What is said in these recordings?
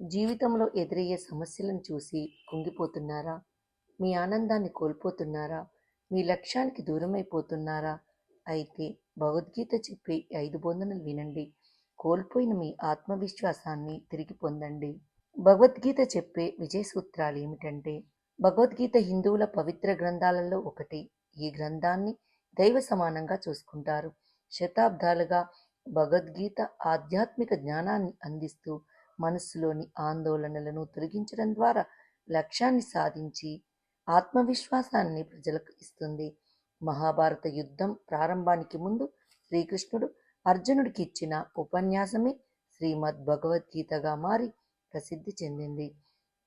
జీవితంలో ఎదురయ్యే సమస్యలను చూసి కుంగిపోతున్నారా? మీ ఆనందాన్ని కోల్పోతున్నారా? మీ లక్ష్యానికి దూరమైపోతున్నారా? అయితే భగవద్గీత చెప్పే ఐదు బోధనలు వినండి. కోల్పోయిన మీ ఆత్మవిశ్వాసాన్ని తిరిగి పొందండి. భగవద్గీత చెప్పే విజయ సూత్రాలు ఏమిటంటే భగవద్గీత హిందువుల పవిత్ర గ్రంథాలలో ఒకటి. ఈ గ్రంథాన్ని దైవ సమానంగా చూసుకుంటారు. శతాబ్దాలుగా భగవద్గీత ఆధ్యాత్మిక జ్ఞానాన్ని అందిస్తూ మనస్సులోని ఆందోళనలను తొలగించడం ద్వారా లక్ష్యాన్ని సాధించి ఆత్మవిశ్వాసాన్ని ప్రజలకు ఇస్తుంది. మహాభారత యుద్ధం ప్రారంభానికి ముందు శ్రీకృష్ణుడు అర్జునుడికి ఇచ్చిన ఉపన్యాసమే శ్రీమద్ భగవద్గీతగా మారి ప్రసిద్ధి చెందింది.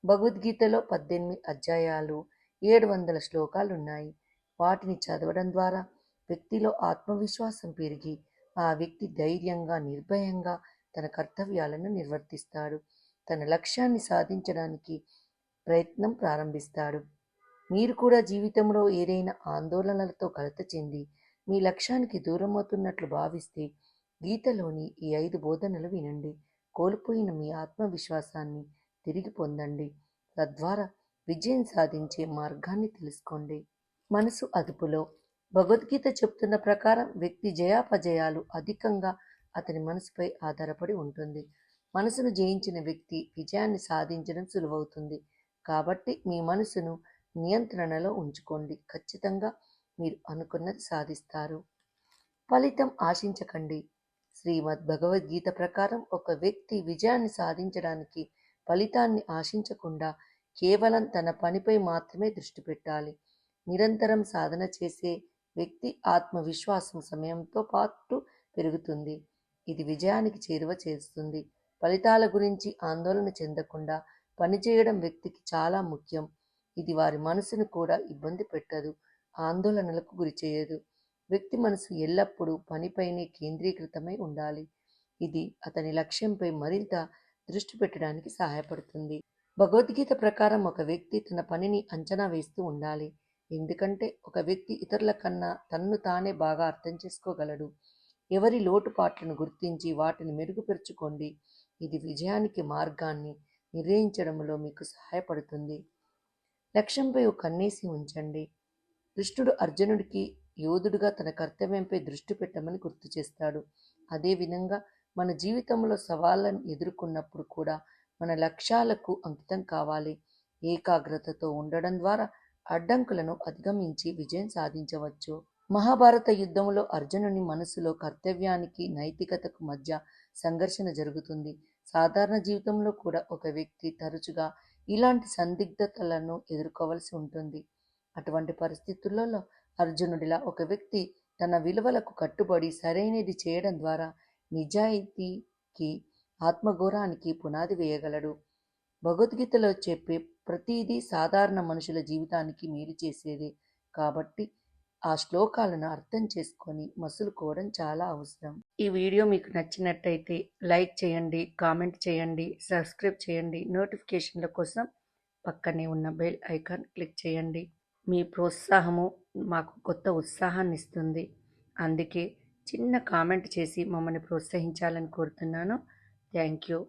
భగవద్గీతలో పద్దెనిమిది అధ్యాయాలు ఏడు వందల శ్లోకాలు ఉన్నాయి వాటిని చదవడం ద్వారా వ్యక్తిలో ఆత్మవిశ్వాసం పెరిగి ఆ వ్యక్తి ధైర్యంగా నిర్భయంగా తన కర్తవ్యాలను నిర్వర్తిస్తాడు. తన లక్ష్యాన్ని సాధించడానికి ప్రయత్నం ప్రారంభిస్తాడు. మీరు కూడా జీవితంలో ఏదైనా ఆందోళనలతో కలత చెంది మీ లక్ష్యానికి దూరమవుతున్నట్లు భావిస్తే గీతలోని ఈ ఐదు బోధనలు వినండి. కోల్పోయిన మీ ఆత్మవిశ్వాసాన్ని తిరిగి పొందండి. తద్వారా విజయం సాధించే మార్గాన్ని తెలుసుకోండి. మనసు అదుపులో. భగవద్గీత చెప్తున్న ప్రకారం వ్యక్తి జయాపజయాలు అధికంగా అతని మనసుపై ఆధారపడి ఉంటుంది. మనసును జయించిన వ్యక్తి విజయాన్ని సాధించడం సులువవుతుంది. కాబట్టి మీ మనసును నియంత్రణలో ఉంచుకోండి. ఖచ్చితంగా మీరు అనుకున్నది సాధిస్తారు. ఫలితం ఆశించకండి. శ్రీమద్ భగవద్గీత ప్రకారం ఒక వ్యక్తి విజయాన్ని సాధించడానికి ఫలితాన్ని ఆశించకుండా కేవలం తన పనిపై మాత్రమే దృష్టి పెట్టాలి. నిరంతరం సాధన చేసే వ్యక్తి ఆత్మవిశ్వాసం సమయంతో పాటు పెరుగుతుంది. ఇది విజయానికి చేరువ చేస్తుంది. ఫలితాల గురించి ఆందోళన చెందకుండా పనిచేయడం వ్యక్తికి చాలా ముఖ్యం. ఇది వారి మనసును కూడా ఇబ్బంది పెట్టదు ఆందోళనలకు గురి చేయదు. వ్యక్తి మనసు ఎల్లప్పుడూ పనిపైనే కేంద్రీకృతమై ఉండాలి. ఇది అతని లక్ష్యంపై మరింత దృష్టి పెట్టడానికి సహాయపడుతుంది. భగవద్గీత ప్రకారం ఒక వ్యక్తి తన పనిని అంచనా వేస్తూ ఉండాలి. ఎందుకంటే ఒక వ్యక్తి ఇతరుల కన్నా తన్ను తానే బాగా అర్థం చేసుకోగలడు. ఎవరి లోటుపాట్లను గుర్తించి వాటిని మెరుగుపరుచుకోండి. ఇది విజయానికి మార్గాన్ని నిర్ణయించడంలో మీకు సహాయపడుతుంది. లక్ష్యంపై ఒక కన్నేసి ఉంచండి. కృష్ణుడు అర్జునుడికి యోధుడుగా తన కర్తవ్యంపై దృష్టి పెట్టమని గుర్తు చేస్తాడు. అదేవిధంగా మన జీవితంలో సవాళ్ళను ఎదుర్కొన్నప్పుడు కూడా మన లక్ష్యాలకు అంకితం కావాలి. ఏకాగ్రతతో ఉండడం ద్వారా అడ్డంకులను అధిగమించి విజయం సాధించవచ్చు. మహాభారత యుద్ధంలో అర్జునుని మనసులో కర్తవ్యానికి నైతికతకు మధ్య సంఘర్షణ జరుగుతుంది. సాధారణ జీవితంలో కూడా ఒక వ్యక్తి తరచుగా ఇలాంటి సందిగ్ధతలను ఎదుర్కోవలసి ఉంటుంది. అటువంటి పరిస్థితులలో అర్జునుడిలా ఒక వ్యక్తి తన విలువలకు కట్టుబడి సరైనది చేయడం ద్వారా నిజాయితీకి ఆత్మగౌరవానికి పునాది వేయగలడు. భగవద్గీతలో చెప్పే ప్రతిదీ సాధారణ మనుషుల జీవితానికి మేలు చేసేదే కాబట్టి ఆ శ్లోకాలను అర్థం చేసుకొని మసులుకోవడం చాలా అవసరం. ఈ వీడియో మీకు నచ్చినట్టయితే లైక్ చేయండి కామెంట్ చేయండి సబ్స్క్రైబ్ చేయండి. నోటిఫికేషన్ల కోసం పక్కనే ఉన్న బెల్ ఐకాన్ క్లిక్ చేయండి. మీ ప్రోత్సాహము మాకు కొత్త ఉత్సాహాన్ని ఇస్తుంది. అందుకే చిన్న కామెంట్ చేసి మమ్మల్ని ప్రోత్సహించాలని కోరుతున్నాను. Thank you.